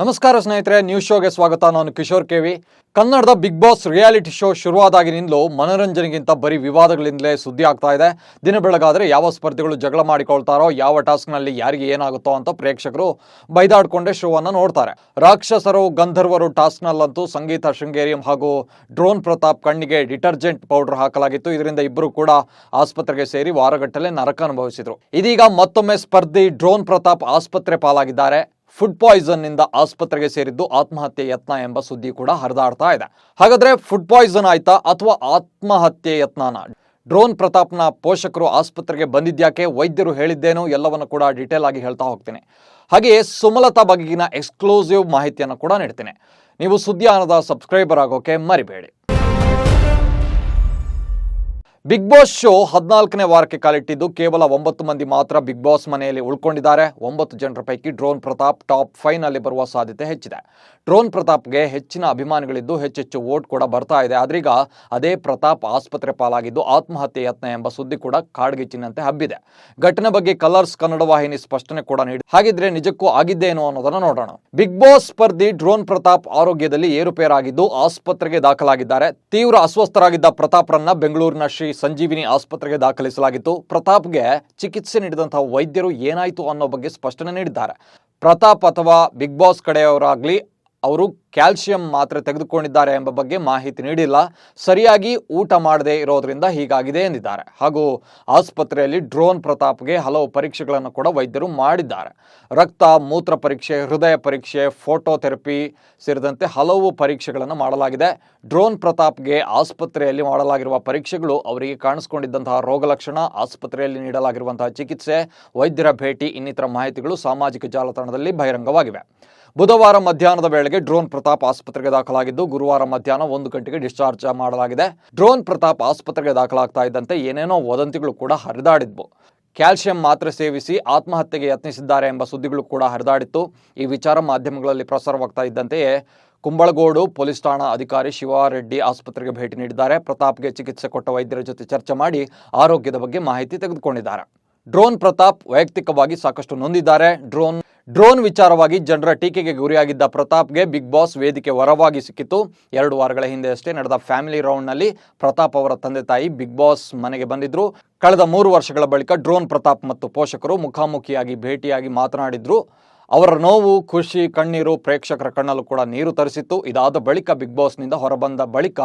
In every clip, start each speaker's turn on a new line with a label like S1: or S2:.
S1: ನಮಸ್ಕಾರ ಸ್ನೇಹಿತರೆ ನ್ಯೂಸ್ ಶೋಗೆ ಸ್ವಾಗತ. ನಾನು ಕಿಶೋರ್ ಕೆವಿ ಕನ್ನಡದ ಬಿಗ್ ಬಾಸ್ ರಿಯಾಲಿಟಿ ಶೋ ಶುರುವಾದಾಗಿನಿಂದಲೂ ಮನೋರಂಜನೆಗಿಂತ ಬರೀ ವಿವಾದಗಳಿಂದಲೇ ಸುದ್ದಿ ಆಗ್ತಾ ಇದೆ. ದಿನ ಬೆಳಗಾದರೆ ಯಾವ ಸ್ಪರ್ಧಿಗಳು ಜಗಳ ಮಾಡಿಕೊಳ್ತಾರೋ, ಯಾವ ಟಾಸ್ಕ್ನಲ್ಲಿ ಯಾರಿಗೆ ಏನಾಗುತ್ತೋ ಅಂತ ಪ್ರೇಕ್ಷಕರು ಬೈದಾಡಿಕೊಂಡೇ ಶೋವನ್ನು ನೋಡ್ತಾರೆ. ರಾಕ್ಷಸರು, ಗಂಧರ್ವರು ಟಾಸ್ಕ್ನಲ್ಲಂತೂ ಸಂಗೀತ ಶೃಂಗೇರಿ ಹಾಗೂ ಡ್ರೋನ್ ಪ್ರತಾಪ್ ಕಣ್ಣಿಗೆ ಡಿಟರ್ಜೆಂಟ್ ಪೌಡರ್ ಹಾಕಲಾಗಿತ್ತು. ಇದರಿಂದ ಇಬ್ಬರು ಕೂಡ ಆಸ್ಪತ್ರೆಗೆ ಸೇರಿ ವಾರಗಟ್ಟಲೆ ನರಕ ಅನುಭವಿಸಿದರು. ಇದೀಗ ಮತ್ತೊಮ್ಮೆ ಸ್ಪರ್ಧಿ ಡ್ರೋನ್ ಪ್ರತಾಪ್ ಆಸ್ಪತ್ರೆ ಪಾಲಾಗಿದ್ದಾರೆ. ಫುಡ್ ಪಾಯ್ಸನ್ನಿಂದ ಆಸ್ಪತ್ರೆಗೆ ಸೇರಿದ್ದು ಆತ್ಮಹತ್ಯೆ ಯತ್ನ ಎಂಬ ಸುದ್ದಿ ಕೂಡ ಹರಿದಾಡ್ತಾ ಇದೆ. ಹಾಗಾದ್ರೆ ಫುಡ್ ಪಾಯ್ಸನ್ ಆಯ್ತಾ ಅಥವಾ ಆತ್ಮಹತ್ಯೆ ಯತ್ನನ? ಡ್ರೋನ್ ಪ್ರತಾಪ್ನ ಪೋಷಕರು ಆಸ್ಪತ್ರೆಗೆ ಬಂದಿದ್ಯಾಕೆ? ವೈದ್ಯರು ಹೇಳಿದ್ದೇನು ಎಲ್ಲವನ್ನು ಕೂಡ ಡೀಟೇಲ್ ಆಗಿ ಹೇಳ್ತಾ ಹೋಗ್ತೀನಿ. ಹಾಗೆಯೇ ಸುಮಲತಾ ಬಗೆಗಿನ ಎಕ್ಸ್ಕ್ಲೂಸಿವ್ ಮಾಹಿತಿಯನ್ನು ಕೂಡ ನೀಡ್ತೀನಿ. ನೀವು ಸುದ್ದಿಯಾನದ ಸಬ್ಸ್ಕ್ರೈಬರ್ ಆಗೋಕೆ ಮರಿಬೇಡಿ. ಬಿಗ್ ಬಾಸ್ ಶೋ ಹದಿನಾಲ್ಕನೇ ವಾರಕ್ಕೆ ಕಾಲಿಟ್ಟಿದ್ದು ಕೇವಲ ಒಂಬತ್ತು ಮಂದಿ ಮಾತ್ರ ಬಿಗ್ ಬಾಸ್ ಮನೆಯಲ್ಲಿ ಉಳ್ಕೊಂಡಿದ್ದಾರೆ. ಒಂಬತ್ತು ಜನರ ಪೈಕಿ ಡ್ರೋನ್ ಪ್ರತಾಪ್ ಟಾಪ್ ಫೈವ್ನಲ್ಲಿ ಬರುವ ಸಾಧ್ಯತೆ ಹೆಚ್ಚಿದೆ. ಡ್ರೋನ್ ಪ್ರತಾಪ್ಗೆ ಹೆಚ್ಚಿನ ಅಭಿಮಾನಿಗಳಿದ್ದು ಹೆಚ್ಚೆಚ್ಚು ವೋಟ್ ಕೂಡ ಬರ್ತಾ ಇದೆ. ಆದ್ರೀಗ ಅದೇ ಪ್ರತಾಪ್ ಆಸ್ಪತ್ರೆ ಪಾಲಾಗಿದ್ದು ಆತ್ಮಹತ್ಯೆ ಯತ್ನ ಎಂಬ ಸುದ್ದಿ ಕೂಡ ಕಾಡ್ಗಿಚ್ಚಿನಂತೆ ಹಬ್ಬಿದೆ. ಘಟನೆ ಬಗ್ಗೆ ಕಲರ್ಸ್ ಕನ್ನಡ ವಾಹಿನಿ ಸ್ಪಷ್ಟನೆ ಕೂಡ ನೀಡಿ, ಹಾಗಿದ್ರೆ ನಿಜಕ್ಕೂ ಆಗಿದ್ದೇನೋ ಅನ್ನೋದನ್ನ ನೋಡೋಣ. ಬಿಗ್ ಬಾಸ್ ಸ್ಪರ್ಧಿ ಡ್ರೋನ್ ಪ್ರತಾಪ್ ಆರೋಗ್ಯದಲ್ಲಿ ಏರುಪೇರಾಗಿದ್ದು ಆಸ್ಪತ್ರೆಗೆ ದಾಖಲಾಗಿದ್ದಾರೆ. ತೀವ್ರ ಅಸ್ವಸ್ಥರಾಗಿದ್ದ ಪ್ರತಾಪ್ರನ್ನ ಬೆಂಗಳೂರಿನ ಶ್ರೀ ಸಂಜೀವಿನಿ ಆಸ್ಪತ್ರೆಗೆ ದಾಖಲಿಸಲಾಗಿತ್ತು. ಪ್ರತಾಪ್ಗೆ ಚಿಕಿತ್ಸೆ ನೀಡಿದಂತಹ ವೈದ್ಯರು ಏನಾಯಿತು ಅನ್ನೋ ಬಗ್ಗೆ ಸ್ಪಷ್ಟನೆ ನೀಡಿದ್ದಾರೆ. ಪ್ರತಾಪ್ ಅಥವಾ ಬಿಗ್ ಬಾಸ್ ಕಡೆಯವರಾಗ್ಲಿ ಅವರು ಕ್ಯಾಲ್ಸಿಯಂ ಮಾತ್ರ ತೆಗೆದುಕೊಂಡಿದ್ದಾರೆ ಎಂಬ ಬಗ್ಗೆ ಮಾಹಿತಿ ನೀಡಿಲ್ಲ. ಸರಿಯಾಗಿ ಊಟ ಮಾಡದೇ ಇರೋದ್ರಿಂದ ಹೀಗಾಗಿದೆ ಎಂದಿದ್ದಾರೆ. ಹಾಗೂ ಆಸ್ಪತ್ರೆಯಲ್ಲಿ ಡ್ರೋನ್ ಪ್ರತಾಪ್ಗೆ ಹಲವು ಪರೀಕ್ಷೆಗಳನ್ನು ಕೂಡ ವೈದ್ಯರು ಮಾಡಿದ್ದಾರೆ. ರಕ್ತ, ಮೂತ್ರ ಪರೀಕ್ಷೆ, ಹೃದಯ ಪರೀಕ್ಷೆ, ಫೋಟೋಥೆರಪಿ ಸೇರಿದಂತೆ ಹಲವು ಪರೀಕ್ಷೆಗಳನ್ನು ಮಾಡಲಾಗಿದೆ. ಡ್ರೋನ್ ಪ್ರತಾಪ್ಗೆ ಆಸ್ಪತ್ರೆಯಲ್ಲಿ ಮಾಡಲಾಗಿರುವ ಪರೀಕ್ಷೆಗಳು ಅವರಿಗೆ ಕಾಣಿಸಿಕೊಂಡಿದ್ದಂತಹ ರೋಗಲಕ್ಷಣ ಆಸ್ಪತ್ರೆಯಲ್ಲಿ ನೀಡಲಾಗಿರುವಂತಹ ಚಿಕಿತ್ಸೆ, ವೈದ್ಯರ ಭೇಟಿ, ಇನ್ನಿತರ ಮಾಹಿತಿಗಳು ಸಾಮಾಜಿಕ ಜಾಲತಾಣದಲ್ಲಿ ಬಹಿರಂಗವಾಗಿವೆ. ಬುಧವಾರ ಮಧ್ಯಾಹ್ನದ ವೇಳೆಗೆ ಡ್ರೋನ್ ಪ್ರತಾಪ್ ಆಸ್ಪತ್ರೆಗೆ ದಾಖಲಾಗಿದ್ದು, ಗುರುವಾರ ಮಧ್ಯಾಹ್ನ ಒಂದು ಗಂಟೆಗೆ ಡಿಸ್ಚಾರ್ಜ್ ಮಾಡಲಾಗಿದೆ. ಡ್ರೋನ್ ಪ್ರತಾಪ್ ಆಸ್ಪತ್ರೆಗೆ ದಾಖಲಾಗ್ತಾ ಇದ್ದಂತೆ ಏನೇನೋ ವದಂತಿಗಳು ಕೂಡ ಹರಿದಾಡಿದ್ವು. ಕ್ಯಾಲ್ಸಿಯಂ ಮಾತ್ರೆ ಸೇವಿಸಿ ಆತ್ಮಹತ್ಯೆಗೆ ಯತ್ನಿಸಿದ್ದಾರೆ ಎಂಬ ಸುದ್ದಿಗಳು ಕೂಡ ಹರಿದಾಡಿತ್ತು. ಈ ವಿಚಾರ ಮಾಧ್ಯಮಗಳಲ್ಲಿ ಪ್ರಸಾರವಾಗ್ತಾ ಇದ್ದಂತೆಯೇ ಕುಂಬಳಗೋಡು ಪೊಲೀಸ್ ಠಾಣಾ ಅಧಿಕಾರಿ ಶಿವಾರೆಡ್ಡಿ ಆಸ್ಪತ್ರೆಗೆ ಭೇಟಿ ನೀಡಿದ್ದಾರೆ. ಪ್ರತಾಪ್ಗೆ ಚಿಕಿತ್ಸೆ ಕೊಟ್ಟ ವೈದ್ಯರ ಜೊತೆ ಚರ್ಚೆ ಮಾಡಿ ಆರೋಗ್ಯದ ಬಗ್ಗೆ ಮಾಹಿತಿ ತೆಗೆದುಕೊಂಡಿದ್ದಾರೆ. ಡ್ರೋನ್ ಪ್ರತಾಪ್ ವೈಯಕ್ತಿಕವಾಗಿ ಸಾಕಷ್ಟು ನೊಂದಿದ್ದಾರೆ. ಡ್ರೋನ್ ಡ್ರೋನ್ ವಿಚಾರವಾಗಿ ಜನರ ಟೀಕೆಗೆ ಗುರಿಯಾಗಿದ್ದ ಪ್ರತಾಪ್ಗೆ ಬಿಗ್ ಬಾಸ್ ವೇದಿಕೆ ವರವಾಗಿ ಸಿಕ್ಕಿತು ಎರಡು ವಾರಗಳ ಹಿಂದೆ ಅಷ್ಟೇ ನಡೆದ ಫ್ಯಾಮಿಲಿ ರೌಂಡ್ನಲ್ಲಿ ಪ್ರತಾಪ್ ಅವರ ತಂದೆ ತಾಯಿ ಬಿಗ್ ಬಾಸ್ ಮನೆಗೆ ಬಂದಿದ್ರು. ಕಳೆದ ಮೂರು ವರ್ಷಗಳ ಬಳಿಕ ಡ್ರೋನ್ ಪ್ರತಾಪ್ ಮತ್ತು ಪೋಷಕರು ಮುಖಾಮುಖಿಯಾಗಿ ಭೇಟಿಯಾಗಿ ಮಾತನಾಡಿದ್ರು. ಅವರ ನೋವು, ಖುಷಿ, ಕಣ್ಣೀರು ಪ್ರೇಕ್ಷಕರ ಕಣ್ಣಲ್ಲೂ ಕೂಡ ನೀರು ತರಿಸಿತ್ತು. ಇದಾದ ಬಳಿಕ ಬಿಗ್ ಬಾಸ್ನಿಂದ ಹೊರಬಂದ ಬಳಿಕ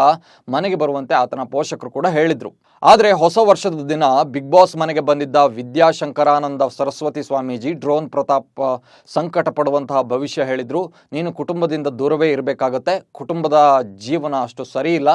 S1: ಮನೆಗೆ ಬರುವಂತೆ ಆತನ ಪೋಷಕರು ಕೂಡ ಹೇಳಿದ್ರು. ಆದರೆ ಹೊಸ ವರ್ಷದ ದಿನ ಬಿಗ್ ಬಾಸ್ ಮನೆಗೆ ಬಂದಿದ್ದ ವಿದ್ಯಾಶಂಕರಾನಂದ ಸರಸ್ವತಿ ಸ್ವಾಮೀಜಿ ಡ್ರೋನ್ ಪ್ರತಾಪ್ ಸಂಕಟ ಪಡುವಂತಹ ಭವಿಷ್ಯ ಹೇಳಿದ್ರು. ನೀನು ಕುಟುಂಬದಿಂದ ದೂರವೇ ಇರಬೇಕಾಗತ್ತೆ. ಕುಟುಂಬದ ಜೀವನ ಅಷ್ಟು ಸರಿ ಇಲ್ಲ.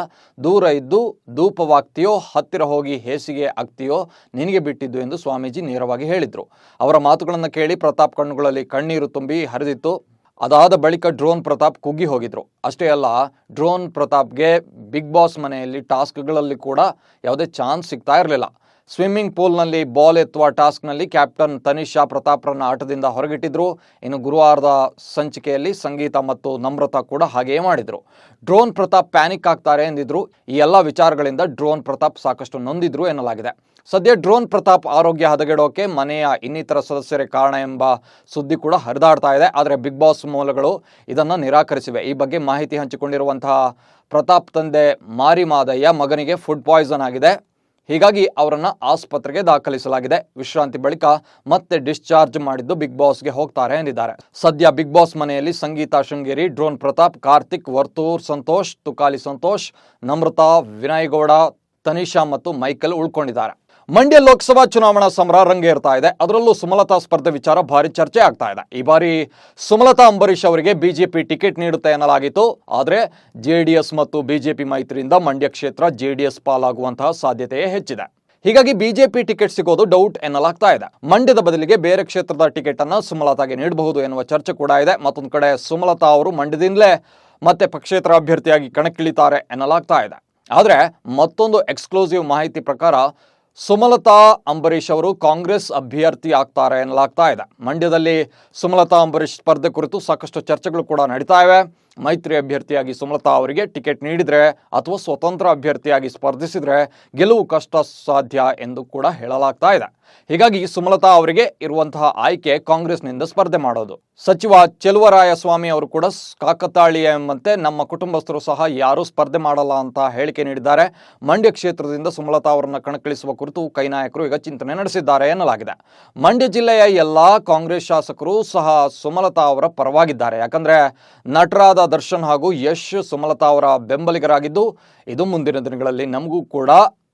S1: ದೂರ ಇದ್ದು ಧೂಪವಾಗ್ತೀಯೋ, ಹತ್ತಿರ ಹೋಗಿ ಹೇಸಿಗೆ ಆಗ್ತೀಯೋ, ನಿನಗೆ ಬಿಟ್ಟಿದ್ದು ಎಂದು ಸ್ವಾಮೀಜಿ ನೇರವಾಗಿ ಹೇಳಿದ್ರು. ಅವರ ಮಾತುಗಳನ್ನು ಕೇಳಿ ಪ್ರತಾಪ್ ಕಣ್ಣುಗಳಲ್ಲಿ ಕಣ್ಣೀರು ತುಂಬಿ ಹರಿದಿತ್ತು. ಅದಾದ ಬಳಿಕ ಡ್ರೋನ್ ಪ್ರತಾಪ್ ಕುಗ್ಗಿ ಹೋಗಿದ್ರು. ಅಷ್ಟೇ ಅಲ್ಲ, ಡ್ರೋನ್ ಪ್ರತಾಪ್ಗೆ ಬಿಗ್ ಬಾಸ್ ಮನೆಯಲ್ಲಿ ಟಾಸ್ಕ್ಗಳಲ್ಲಿ ಕೂಡ ಯಾವುದೇ ಚಾನ್ಸ್ ಸಿಗ್ತಾ ಇರಲಿಲ್ಲ. ಸ್ವಿಮ್ಮಿಂಗ್ ಪೂಲ್ನಲ್ಲಿ ಬಾಲ್ ಎತ್ತುವ ಟಾಸ್ಕ್ನಲ್ಲಿ ಕ್ಯಾಪ್ಟನ್ ತನಿಷಾ ಪ್ರತಾಪ್ರನ್ನ ಆಟದಿಂದ ಹೊರಗಿಟ್ಟಿದ್ರು. ಇನ್ನು ಗುರುವಾರದ ಸಂಚಿಕೆಯಲ್ಲಿ ಸಂಗೀತ ಮತ್ತು ನಮ್ರತಾ ಕೂಡ ಹಾಗೆಯೇ ಮಾಡಿದರು. ಡ್ರೋನ್ ಪ್ರತಾಪ್ ಪ್ಯಾನಿಕ್ ಆಗ್ತಾರೆ ಎಂದಿದ್ರು. ಈ ಎಲ್ಲ ವಿಚಾರಗಳಿಂದ ಡ್ರೋನ್ ಪ್ರತಾಪ್ ಸಾಕಷ್ಟು ನೊಂದಿದ್ರು ಎನ್ನಲಾಗಿದೆ. ಸದ್ಯ ಡ್ರೋನ್ ಪ್ರತಾಪ್ ಆರೋಗ್ಯ ಹದಗೆಡೋಕೆ ಮನೆಯ ಇನ್ನಿತರ ಸದಸ್ಯರೇ ಕಾರಣ ಎಂಬ ಸುದ್ದಿ ಕೂಡ ಹರಿದಾಡ್ತಾ ಇದೆ. ಆದರೆ ಬಿಗ್ ಬಾಸ್ ಮೂಲಗಳು ಇದನ್ನು ನಿರಾಕರಿಸಿವೆ. ಈ ಬಗ್ಗೆ ಮಾಹಿತಿ ಹಂಚಿಕೊಂಡಿರುವಂತಹ ಪ್ರತಾಪ್ ತಂದೆ ಮಾರಿ ಮಾದಯ್ಯ ಮಗನಿಗೆ ಫುಡ್ ಪಾಯ್ಸನ್ ಆಗಿದೆ. ಹೀಗಾಗಿ ಅವರನ್ನ ಆಸ್ಪತ್ರೆಗೆ ದಾಖಲಿಸಲಾಗಿದೆ. ವಿಶ್ರಾಂತಿ ಬಳಿಕ ಮತ್ತೆ ಡಿಸ್ಚಾರ್ಜ್ ಮಾಡಿದ್ದು ಬಿಗ್ ಬಾಸ್ಗೆ ಹೋಗ್ತಾರೆ ಎಂದಿದ್ದಾರೆ. ಸದ್ಯ ಬಿಗ್ ಬಾಸ್ ಮನೆಯಲ್ಲಿ ಸಂಗೀತಾ ಶೃಂಗೇರಿ, ಡ್ರೋನ್ ಪ್ರತಾಪ್, ಕಾರ್ತಿಕ್, ವರ್ತೂರ್ ಸಂತೋಷ್, ತುಕಾಲಿ ಸಂತೋಷ್, ನಮ್ರತಾ, ವಿನಯ್ ಗೌಡ, ತನಿಷಾ ಮತ್ತು ಮೈಕಲ್ ಉಳ್ಕೊಂಡಿದ್ದಾರೆ. ಮಂಡ್ಯ ಲೋಕಸಭಾ ಚುನಾವಣಾ ಸಮರ ರಂಗೇರ್ತಾ ಇದೆ. ಅದರಲ್ಲೂ ಸುಮಲತಾ ಸ್ಪರ್ಧೆ ವಿಚಾರ ಭಾರಿ ಚರ್ಚೆ ಆಗ್ತಾ ಇದೆ. ಈ ಬಾರಿ ಸುಮಲತಾ ಅಂಬರೀಶ್ ಅವರಿಗೆ ಬಿಜೆಪಿ ಟಿಕೆಟ್ ನೀಡುತ್ತೆ ಎನ್ನಲಾಗಿತ್ತು ಆದರೆ ಜೆಡಿಎಸ್ ಮತ್ತು ಬಿಜೆಪಿ ಮೈತ್ರಿಯಿಂದ ಮಂಡ್ಯ ಕ್ಷೇತ್ರ ಜೆಡಿಎಸ್ ಪಾಲಾಗುವಂತಹ ಸಾಧ್ಯತೆಯೇ ಹೆಚ್ಚಿದೆ. ಹೀಗಾಗಿ ಬಿಜೆಪಿ ಟಿಕೆಟ್ ಸಿಗೋದು ಡೌಟ್ ಎನ್ನಲಾಗ್ತಾ ಇದೆ. ಮಂಡ್ಯದ ಬದಲಿಗೆ ಬೇರೆ ಕ್ಷೇತ್ರದ ಟಿಕೆಟ್ ಅನ್ನ ಸುಮಲತಾಗೆ ನೀಡಬಹುದು ಎನ್ನುವ ಚರ್ಚೆ ಕೂಡ ಇದೆ. ಮತ್ತೊಂದು ಕಡೆ ಸುಮಲತಾ ಅವರು ಮಂಡ್ಯದಿಂದಲೇ ಮತ್ತೆ ಪಕ್ಷೇತರ ಅಭ್ಯರ್ಥಿಯಾಗಿ ಕಣಕ್ಕಿಳಿತಾರೆ ಎನ್ನಲಾಗ್ತಾ ಇದೆ. ಆದರೆ ಮತ್ತೊಂದು ಎಕ್ಸ್ಕ್ಲೂಸಿವ್ ಮಾಹಿತಿ ಪ್ರಕಾರ ಸುಮಲತಾ ಅಂಬರೀಷ್ ಅವರು ಕಾಂಗ್ರೆಸ್ ಅಭ್ಯರ್ಥಿ ಆಗ್ತಾರೆ ಎನ್ನಲಾಗ್ತಾ ಇದೆ. ಮಂಡ್ಯದಲ್ಲಿ ಸುಮಲತಾ ಅಂಬರೀಷ್ ಸ್ಪರ್ಧೆ ಕುರಿತು ಸಾಕಷ್ಟು ಚರ್ಚೆಗಳು ಕೂಡ ನಡೀತಾ ಇವೆ. ಮೈತ್ರಿ ಅಭ್ಯರ್ಥಿಯಾಗಿ ಸುಮಲತಾ ಅವರಿಗೆ ಟಿಕೆಟ್ ನೀಡಿದರೆ ಅಥವಾ ಸ್ವತಂತ್ರ ಅಭ್ಯರ್ಥಿಯಾಗಿ ಸ್ಪರ್ಧಿಸಿದರೆ ಗೆಲುವು ಕಷ್ಟ ಸಾಧ್ಯ ಎಂದು ಕೂಡ ಹೇಳಲಾಗ್ತಾ ಇದೆ. ಹೀಗಾಗಿ ಸುಮಲತಾ ಅವರಿಗೆ ಇರುವಂತಹ ಆಯ್ಕೆ ಕಾಂಗ್ರೆಸ್ನಿಂದ ಸ್ಪರ್ಧೆ ಮಾಡೋದು. ಸಚಿವ ಚೆಲುವರಾಯ ಸ್ವಾಮಿ ಅವರು ಕೂಡ ಕಾಕತಾಳೀಯ ಎಂಬಂತೆ ನಮ್ಮ ಕುಟುಂಬಸ್ಥರು ಸಹ ಯಾರೂ ಸ್ಪರ್ಧೆ ಮಾಡಲ್ಲ ಅಂತ ಹೇಳಿಕೆ ನೀಡಿದ್ದಾರೆ. ಮಂಡ್ಯ ಕ್ಷೇತ್ರದಿಂದ ಸುಮಲತಾ ಅವರನ್ನು ಕಣಕ್ಕಿಳಿಸುವ ಕುರಿತು ಕೈ ನಾಯಕರು ಈಗ ಚಿಂತನೆ ನಡೆಸಿದ್ದಾರೆ ಎನ್ನಲಾಗಿದೆ. ಮಂಡ್ಯ ಜಿಲ್ಲೆಯ ಎಲ್ಲಾ ಕಾಂಗ್ರೆಸ್ ಶಾಸಕರು ಸಹ ಸುಮಲತಾ ಅವರ ಪರವಾಗಿದ್ದಾರೆ. ಯಾಕಂದ್ರೆ ನಟರಾದ ದರ್ಶನ್ ಹಾಗೂ ಯಶ್ ಸುಮಲತಾ ಅವರ ಬೆಂಬಲಿಗರಾಗಿದ್ದು, ಇದು ಮುಂದಿನ ದಿನಗಳಲ್ಲಿ ನಮಗೂ ಕೂಡ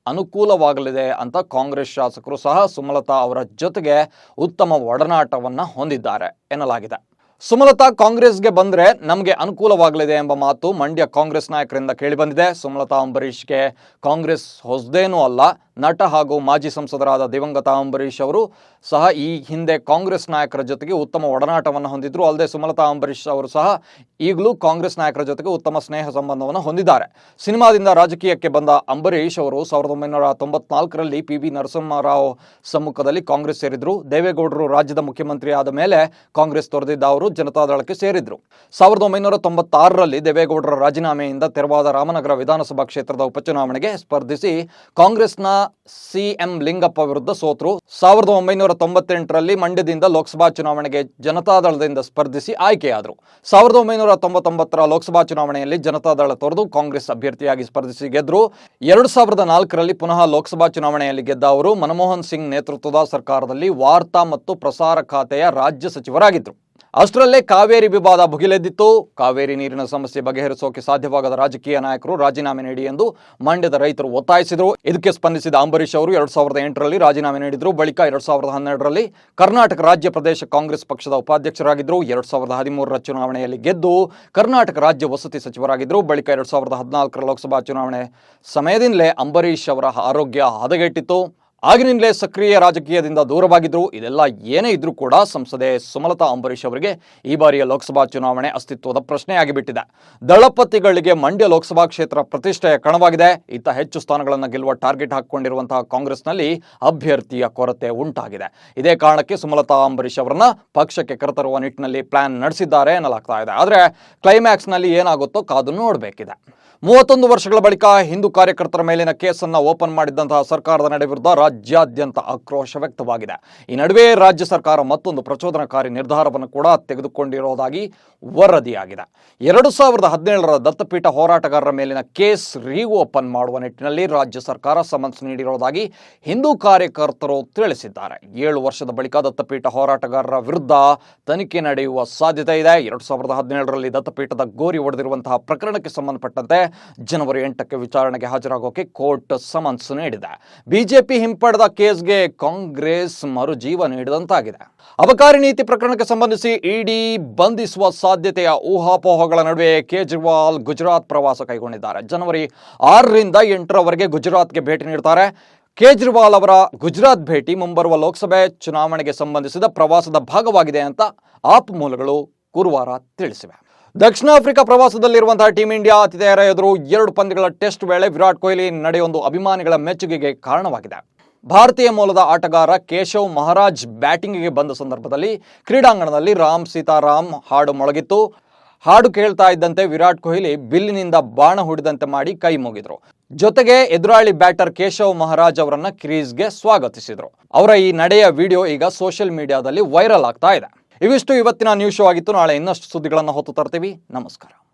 S1: ಅನುಕೂಲವಾಗಲಿದೆ ಅಂತ ಕಾಂಗ್ರೆಸ್ ಶಾಸಕರು ಸಹ ಸುಮಲತಾ ಅವರ ಜೊತೆಗೆ ಉತ್ತಮ ಒಡನಾಟವನ್ನು ಹೊಂದಿದ್ದಾರೆ ಎನ್ನಲಾಗಿದೆ. ಸುಮಲತಾ ಕಾಂಗ್ರೆಸ್ಗೆ ಬಂದರೆ ನಮಗೆ ಅನುಕೂಲವಾಗಲಿದೆ ಎಂಬ ಮಾತು ಮಂಡ್ಯ ಕಾಂಗ್ರೆಸ್ ನಾಯಕರಿಂದ ಕೇಳಿಬಂದಿದೆ ಸುಮಲತಾ ಅಂಬರೀಷ್ಗೆ ಕಾಂಗ್ರೆಸ್ ಹೊಸದೇನೂ ಅಲ್ಲ ನಟ ಹಾಗೂ ಮಾಜಿ ಸಂಸದರಾದ ದಿವಂಗತ ಅಂಬರೀಷ್ ಅವರು ಸಹ ಈ ಹಿಂದೆ ಕಾಂಗ್ರೆಸ್ ನಾಯಕರ ಜೊತೆಗೆ ಉತ್ತಮ ಒಡನಾಟವನ್ನು ಹೊಂದಿದ್ರು. ಅಲ್ಲದೆ ಸುಮಲತಾ ಅಂಬರೀಷ್ ಅವರು ಸಹ ಈಗಲೂ ಕಾಂಗ್ರೆಸ್ ನಾಯಕರ ಜೊತೆಗೆ ಉತ್ತಮ ಸ್ನೇಹ ಸಂಬಂಧವನ್ನು ಹೊಂದಿದ್ದಾರೆ. ಸಿನಿಮಾದಿಂದ ರಾಜಕೀಯಕ್ಕೆ ಬಂದ ಅಂಬರೀಷ್ ಅವರು ಸಾವಿರದ ಒಂಬೈನೂರ ತೊಂಬತ್ನಾಲ್ಕರಲ್ಲಿ ಪಿ ವಿ ನರಸಿಂಹರಾವ್ ಸಮ್ಮುಖದಲ್ಲಿ ಕಾಂಗ್ರೆಸ್ ಸೇರಿದ್ರು. ದೇವೇಗೌಡರು ರಾಜ್ಯದ ಮುಖ್ಯಮಂತ್ರಿ ಆದ ಮೇಲೆ ಕಾಂಗ್ರೆಸ್ ತೊರೆದಿದ್ದ ಅವರು ಜನತಾದಳಕ್ಕೆ ಸೇರಿದ್ರು. ಸಾವಿರದ ಒಂಬೈನೂರ ತೊಂಬತ್ತಾರರಲ್ಲಿ ದೇವೇಗೌಡರ ರಾಜೀನಾಮೆಯಿಂದ ತೆರವಾದ ರಾಮನಗರ ವಿಧಾನಸಭಾ ಕ್ಷೇತ್ರದ ಉಪಚುನಾವಣೆಗೆ ಸ್ಪರ್ಧಿಸಿ ಕಾಂಗ್ರೆಸ್ನ ಸಿಎಂ ಲಿಂಗಪ್ಪ ವಿರುದ್ಧ ಸೋತರು. ಸಾವಿರದ ಒಂಬೈನೂರ ತೊಂಬತ್ತೆಂಟರಲ್ಲಿ ಮಂಡ್ಯದಿಂದ ಲೋಕಸಭಾ ಚುನಾವಣೆಗೆ ಜನತಾದಳದಿಂದ ಸ್ಪರ್ಧಿಸಿ ಆಯ್ಕೆಯಾದರು. ಸಾವಿರದ ಒಂಬೈನೂರ ತೊಂಬತ್ತೊಂಬತ್ತರ ಲೋಕಸಭಾ ಚುನಾವಣೆಯಲ್ಲಿ ಜನತಾದಳ ತೊರೆದು ಕಾಂಗ್ರೆಸ್ ಅಭ್ಯರ್ಥಿಯಾಗಿ ಸ್ಪರ್ಧಿಸಿ ಗೆದ್ದರು ಎರಡು ಸಾವಿರದ ನಾಲ್ಕರಲ್ಲಿ ಪುನಃ ಲೋಕಸಭಾ ಚುನಾವಣೆಯಲ್ಲಿ ಗೆದ್ದ ಅವರು ಮನಮೋಹನ್ ಸಿಂಗ್ ನೇತೃತ್ವದ ಸರ್ಕಾರದಲ್ಲಿ ವಾರ್ತಾ ಮತ್ತು ಪ್ರಸಾರ ಖಾತೆಯ ರಾಜ್ಯ ಸಚಿವರಾಗಿದ್ದರು ಅಷ್ಟರಲ್ಲೇ ಕಾವೇರಿ ವಿವಾದ ಭುಗಿಲೆದ್ದಿತ್ತು. ಕಾವೇರಿ ನೀರಿನ ಸಮಸ್ಯೆ ಬಗೆಹರಿಸೋಕೆ ಸಾಧ್ಯವಾಗದ ರಾಜಕೀಯ ನಾಯಕರು ರಾಜೀನಾಮೆ ನೀಡಿ ಎಂದು ಮಂಡ್ಯದ ರೈತರು ಒತ್ತಾಯಿಸಿದರು. ಇದಕ್ಕೆ ಸ್ಪಂದಿಸಿದ ಅಂಬರೀಷ್ ಅವರು ಎರಡ್ ಸಾವಿರದ ಎಂಟರಲ್ಲಿ ರಾಜೀನಾಮೆ ನೀಡಿದರು. ಬಳಿಕ ಎರಡ್ ಸಾವಿರದ ಹನ್ನೆರಡರಲ್ಲಿ ಕರ್ನಾಟಕ ರಾಜ್ಯ ಪ್ರದೇಶ ಕಾಂಗ್ರೆಸ್ ಪಕ್ಷದ ಉಪಾಧ್ಯಕ್ಷರಾಗಿದ್ದರು ಎರಡ್ ಸಾವಿರದ ಹದಿಮೂರರ ಚುನಾವಣೆಯಲ್ಲಿ ಗೆದ್ದು ಕರ್ನಾಟಕ ರಾಜ್ಯ ವಸತಿ ಸಚಿವರಾಗಿದ್ದರು ಬಳಿಕ ಎರಡ್ ಸಾವಿರದ ಹದಿನಾಲ್ಕರ ಲೋಕಸಭಾ ಚುನಾವಣೆ ಸಮಯದಿಂದಲೇ ಅಂಬರೀಷ್ ಅವರ ಆರೋಗ್ಯ ಹದಗೆಟ್ಟಿತ್ತು. ಆಗಿನಿಂದಲೇ ಸಕ್ರಿಯ ರಾಜಕೀಯದಿಂದ ದೂರವಾಗಿದ್ದರು ಇದೆಲ್ಲ ಏನೇ ಇದ್ರೂ ಕೂಡ ಸಂಸದೆ ಸುಮಲತಾ ಅಂಬರೀಷ್ ಅವರಿಗೆ ಈ ಬಾರಿಯ ಲೋಕಸಭಾ ಚುನಾವಣೆ ಅಸ್ತಿತ್ವದ ಪ್ರಶ್ನೆಯಾಗಿಬಿಟ್ಟಿದೆ. ದಳಪತಿಗಳಿಗೆ ಮಂಡ್ಯ ಲೋಕಸಭಾ ಕ್ಷೇತ್ರ ಪ್ರತಿಷ್ಠೆಯ ಕಣವಾಗಿದೆ. ಇತ್ತ ಹೆಚ್ಚು ಸ್ಥಾನಗಳನ್ನು ಗೆಲ್ಲುವ ಟಾರ್ಗೆಟ್ ಹಾಕಿಕೊಂಡಿರುವಂತಹ ಕಾಂಗ್ರೆಸ್ನಲ್ಲಿ ಅಭ್ಯರ್ಥಿಯ ಕೊರತೆ ಉಂಟಾಗಿದೆ. ಇದೇ ಕಾರಣಕ್ಕೆ ಸುಮಲತಾ ಅಂಬರೀಷ್ ಅವರನ್ನ ಪಕ್ಷಕ್ಕೆ ಕರೆತರುವ ನಿಟ್ಟಿನಲ್ಲಿ ಪ್ಲಾನ್ ನಡೆಸಿದ್ದಾರೆ ಎನ್ನಲಾಗ್ತಾ ಇದೆ. ಆದರೆ ಕ್ಲೈಮ್ಯಾಕ್ಸ್ನಲ್ಲಿ ಏನಾಗುತ್ತೋ ಕಾದು ನೋಡಬೇಕಿದೆ. ಮೂವತ್ತೊಂದು ವರ್ಷಗಳ ಬಳಿಕ ಹಿಂದೂ ಕಾರ್ಯಕರ್ತರ ಮೇಲಿನ ಕೇಸನ್ನು ಓಪನ್ ಮಾಡಿದ್ದಂತಹ ಸರ್ಕಾರದ ನಡೆ ವಿರುದ್ಧ ರಾಜ್ಯಾದ್ಯಂತ ಆಕ್ರೋಶ ವ್ಯಕ್ತವಾಗಿದೆ. ಈ ನಡುವೆ ರಾಜ್ಯ ಸರ್ಕಾರ ಮತ್ತೊಂದು ಪ್ರಚೋದನಕಾರಿ ನಿರ್ಧಾರವನ್ನು ಕೂಡ ತೆಗೆದುಕೊಂಡಿರೋದಾಗಿ ವರದಿಯಾಗಿದೆ. ಎರಡು ಸಾವಿರದ ಹದಿನೇಳರ ದತ್ತಪೀಠ ಹೋರಾಟಗಾರರ ಮೇಲಿನ ಕೇಸ್ ರೀಓಪನ್ ಮಾಡುವ ನಿಟ್ಟಿನಲ್ಲಿ ರಾಜ್ಯ ಸರ್ಕಾರ ಸಮನ್ಸ್ ನೀಡಿರೋದಾಗಿ ಹಿಂದೂ ಕಾರ್ಯಕರ್ತರು ತಿಳಿಸಿದ್ದಾರೆ. ಏಳು ವರ್ಷದ ಬಳಿಕ ದತ್ತಪೀಠ ಹೋರಾಟಗಾರರ ವಿರುದ್ಧ ತನಿಖೆ ನಡೆಯುವ ಸಾಧ್ಯತೆ ಇದೆ. ಎರಡು ಸಾವಿರದ ಹದಿನೇಳರಲ್ಲಿ ದತ್ತಪೀಠದ ಗೋರಿ ಹೊಡೆದಿರುವಂತಹ ಪ್ರಕರಣಕ್ಕೆ ಸಂಬಂಧಪಟ್ಟಂತೆ ಜನವರಿ ಎಂಟಕ್ಕೆ ವಿಚಾರಣೆಗೆ ಹಾಜರಾಗೋಕೆ ಕೋರ್ಟ್ ಸಮನ್ಸ್ ನೀಡಿದೆ. ಬಿಜೆಪಿ ಹಿಂಪಡೆದ ಕೇಸ್ಗೆ ಕಾಂಗ್ರೆಸ್ ಮರುಜೀವ ನೀಡಿದಂತಾಗಿದೆ. ಅಬಕಾರಿ ನೀತಿ ಪ್ರಕರಣಕ್ಕೆ ಸಂಬಂಧಿಸಿ ಇಡಿ ಬಂಧಿಸುವ ಸಾಧ್ಯತೆಯ ಊಹಾಪೋಹಗಳ ನಡುವೆ ಕೇಜ್ರಿವಾಲ್ ಗುಜರಾತ್ ಪ್ರವಾಸ ಕೈಗೊಂಡಿದ್ದಾರೆ. ಜನವರಿ ಆರರಿಂದ ಎಂಟರವರೆಗೆ ಗುಜರಾತ್ಗೆ ಭೇಟಿ ನೀಡುತ್ತಾರೆ ಕೇಜ್ರಿವಾಲ್ ಅವರ ಗುಜರಾತ್ ಭೇಟಿ ಮುಂಬರುವ ಲೋಕಸಭೆ ಚುನಾವಣೆಗೆ ಸಂಬಂಧಿಸಿದ ಪ್ರವಾಸದ ಭಾಗವಾಗಿದೆ ಅಂತ ಆಪ್ ಮೂಲಗಳು ಗುರುವಾರ ತಿಳಿಸಿವೆ. ದಕ್ಷಿಣ ಆಫ್ರಿಕಾ ಪ್ರವಾಸದಲ್ಲಿರುವಂತಹ ಟೀಂ ಇಂಡಿಯಾ ಆತಿಥೇಯರ ಎದುರು ಎರಡು ಪಂದ್ಯಗಳ ಟೆಸ್ಟ್ ವೇಳೆ ವಿರಾಟ್ ಕೊಹ್ಲಿ ನಡೆಯೊಂದು ಅಭಿಮಾನಿಗಳ ಮೆಚ್ಚುಗೆಗೆ ಕಾರಣವಾಗಿದೆ. ಭಾರತೀಯ ಮೂಲದ ಆಟಗಾರ ಕೇಶವ್ ಮಹಾರಾಜ್ ಬ್ಯಾಟಿಂಗಿಗೆ ಬಂದ ಸಂದರ್ಭದಲ್ಲಿ ಕ್ರೀಡಾಂಗಣದಲ್ಲಿ ರಾಮ್ ಸೀತಾರಾಮ್ ಹಾಡು ಮೊಳಗಿತ್ತು. ಹಾಡು ಕೇಳ್ತಾ ಇದ್ದಂತೆ ವಿರಾಟ್ ಕೊಹ್ಲಿ ಬಿಲ್ಲಿನಿಂದ ಬಾಣ ಹೊಡೆದಂತೆ ಮಾಡಿ ಕೈ ಮುಗಿದ್ರು. ಜೊತೆಗೆ ಎದುರಾಳಿ ಬ್ಯಾಟರ್ ಕೇಶವ್ ಮಹಾರಾಜ್ ಅವರನ್ನ ಕ್ರೀಸ್ಗೆ ಸ್ವಾಗತಿಸಿದರು. ಅವರ ಈ ನಡೆಯ ವಿಡಿಯೋ ಈಗ ಸೋಷಿಯಲ್ ಮೀಡಿಯಾದಲ್ಲಿ ವೈರಲ್ ಆಗ್ತಾ ಇದೆ. ಇವಿಷ್ಟು ಇವತ್ತಿನ ನ್ಯೂಸ್ ಶೋ ಆಗಿತ್ತು. ನಾಳೆ ಇನ್ನಷ್ಟು ಸುದ್ದಿಗಳನ್ನು ಹೊತ್ತು ತರ್ತೀವಿ. ನಮಸ್ಕಾರ.